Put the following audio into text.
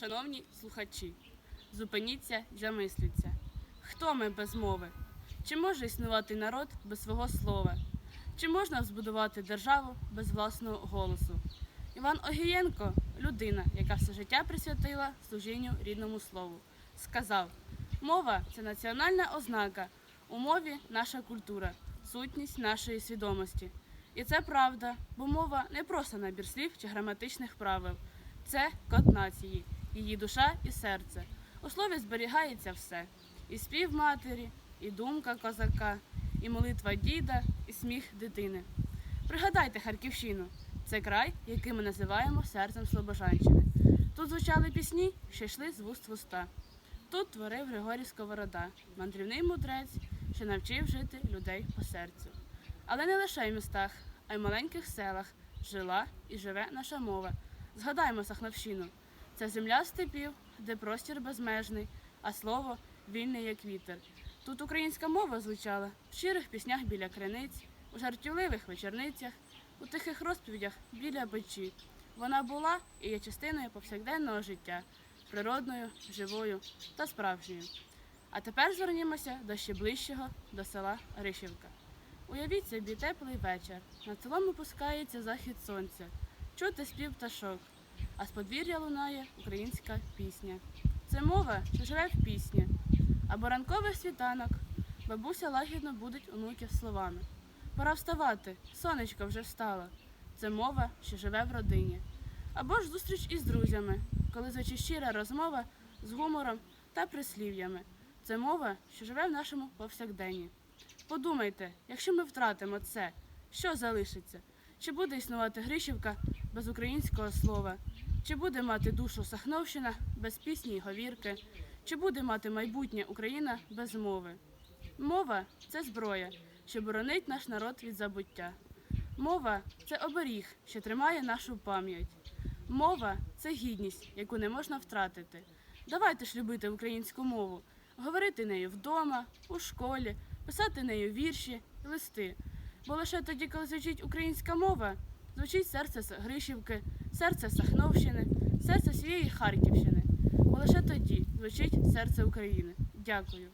Шановні слухачі, зупиніться замисліться. Хто ми без мови? Чи може існувати народ без свого слова? Чи можна збудувати державу без власного голосу? Іван Огієнко людина, яка все життя присвятила служінню рідному слову, сказав: мова це національна ознака, у мові наша культура, сутність нашої свідомості. І це правда, бо мова не просто набір слів чи граматичних правил. Це код нації, її душа і серце. У слові зберігається все: і спів матері, і думка козака, і молитва діда, і сміх дитини. Пригадайте Харківщину. Це край, який ми називаємо серцем Слобожанщини. Тут звучали пісні, що йшли з вуст в уста. Тут творив Григорій Сковорода, мандрівний мудрець, що навчив жити людей по серцю. Але не лише в містах, а й в маленьких селах жила і живе наша мова. Згадаймо Сахновщину. Це земля степів, де простір безмежний, а слово вільне, як вітер. Тут українська мова звучала в щирих піснях біля криниць, у жартівливих вечорницях, у тихих розповідях біля печі. Вона була і є частиною повсякденного життя, природною, живою та справжньою. А тепер звернімося до ще ближчого, до села Ришівка. Уявіть собі теплий вечір. Над селом опускається захід сонця, чути спів пташок, а з подвір'я лунає українська пісня. Це мова, що живе в пісні. Або ранковий світанок, бабуся лагідно будить онуків словами. Пора вставати, сонечко вже встало. Це мова, що живе в родині. Або ж зустріч із друзями, коли звучить щира розмова з гумором та прислів'ями. Це мова, що живе в нашому повсякденні. Подумайте, якщо ми втратимо це, що залишиться? Чи буде існувати Гришівка без українського слова? Чи буде мати душу Сахновщина без пісні й говірки? Чи буде мати майбутнє Україна без мови? Мова це зброя, що боронить наш народ від забуття. Мова це оберіг, що тримає нашу пам'ять. Мова це гідність, яку не можна втратити. Давайте ж любити українську мову, говорити нею вдома, у школі, писати нею вірші, листи. Бо лише тоді, коли звучить українська мова, звучить серце Гришівки, серце Сахновщини, серце всієї Харківщини. Бо лише тоді звучить серце України. Дякую.